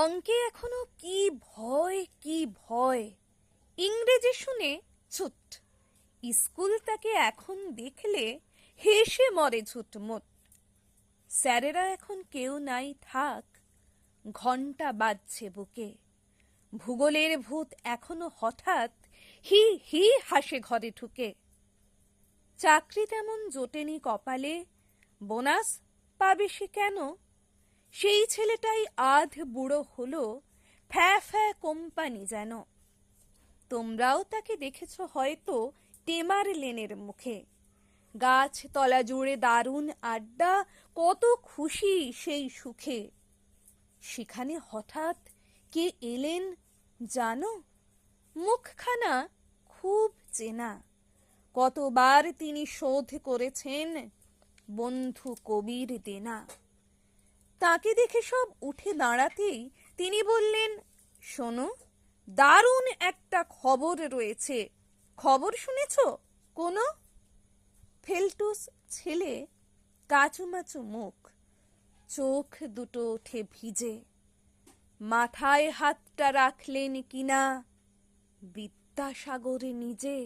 অঙ্কে এখনও কি ভয় কি ভয়? ইংরেজি শুনে ছুট স্কুল তাকে এখন দেখলে হেসে মরে ঝুটমুট। স্যারেরা এখন কেউ নাই, থাক ঘণ্টা বাজছে বুকে। ভূগোলের ভূত এখনও হঠাৎ হি হি হাসে ঘরে ঢুকে। চাকরি তেমন জোটেনি কপালে, বোনাস পাবে সে কেন? সেই ছেলেটাই আধ বুড়ো হলো, ফ্যা ফ্যা কোম্পানি যেন। তোমরাও তাকে দেখেছ হয়তো টেমার লেনের মুখে। গাছ তলা জুড়ে দারুণ আড্ডা, কত খুশি সেই সুখে। সেখানে হঠাৎ কে এলেন জানো? মুখখানা খুব চেনা। কতবার তিনি শোধ করেছেন বন্ধু কবির দেনা। তাকে দেখে সব উঠে দাঁড়াতেই তিনি বললেন, শোনো, দারুণ একটা খবর রয়েছে। খবর শুনেছ? কোনো? ফেলটুস ছেলে কাচুমাচু মুখ, চোখ দুটো ওঠে ভিজে। মাথায় হাতটা রাখলেন কিনা? বিদ্যাসাগরে নিজে